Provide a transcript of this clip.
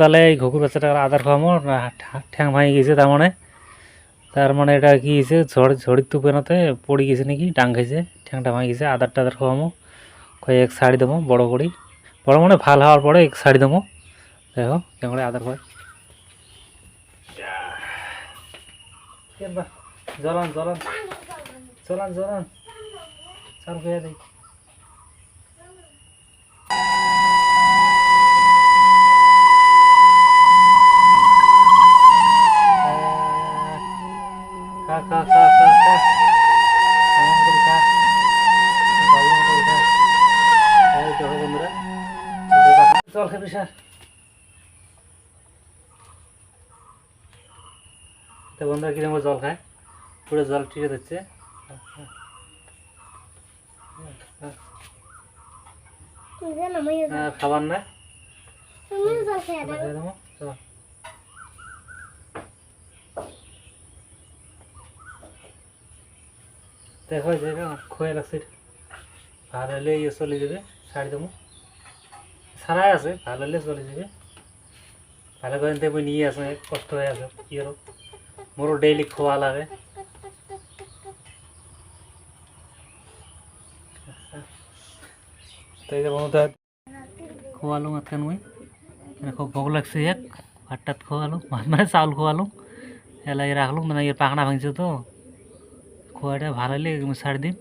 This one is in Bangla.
তাহলে এই ঘুঘুর বাচ্চাটা আদার খাওয়ামো ঠ্যাং ভাঙে গেছে তার মানে। তার মানে এটা কি হয়েছে? ঝড়, ঝড়ির তুফানতে পড়ে গেছে নাকি? ডাং খাইছে, ঠ্যাংটা ভাঙে গেছে, আদার টাদার খাওয়ামো কয়েক শাড়ি দেবো, বড় করি। বড় মানে ভালো হওয়ার পরে এক শাড়ি দেবো। দেখো, কেমন করে আদার খাওয়াই জলান জলান চলান চলান চাল খেয়ে দেই। জল খাবি স্যার। তো বন্ধুরা কীরকম জল খায়? পুরো জল ঠিক দিচ্ছে খাবার না দেখো দেখো খোয়া লাগছে ভালো হলে ইয়ে চলে যাবে ছাড়ি দেবো। সারাই আছে ভালো হলে চলে যাবে ভালো করে দেবো নিয়ে আসে কষ্ট হয়ে আছে, কি আর মোরও ডেইলি খোয়া লাগে। তো এই যে বন্ধুরা খোয়ালো মাথায় মুই মানে খুব ভোগ লাগছে এক ভাত টাত খোয়ালো ভাত মানে চাউল খোয়ালো এলাই রাখল মানে পাখনা ভাঙছে তো। খোয়াটা ভালো হলে ছাড়ি দিম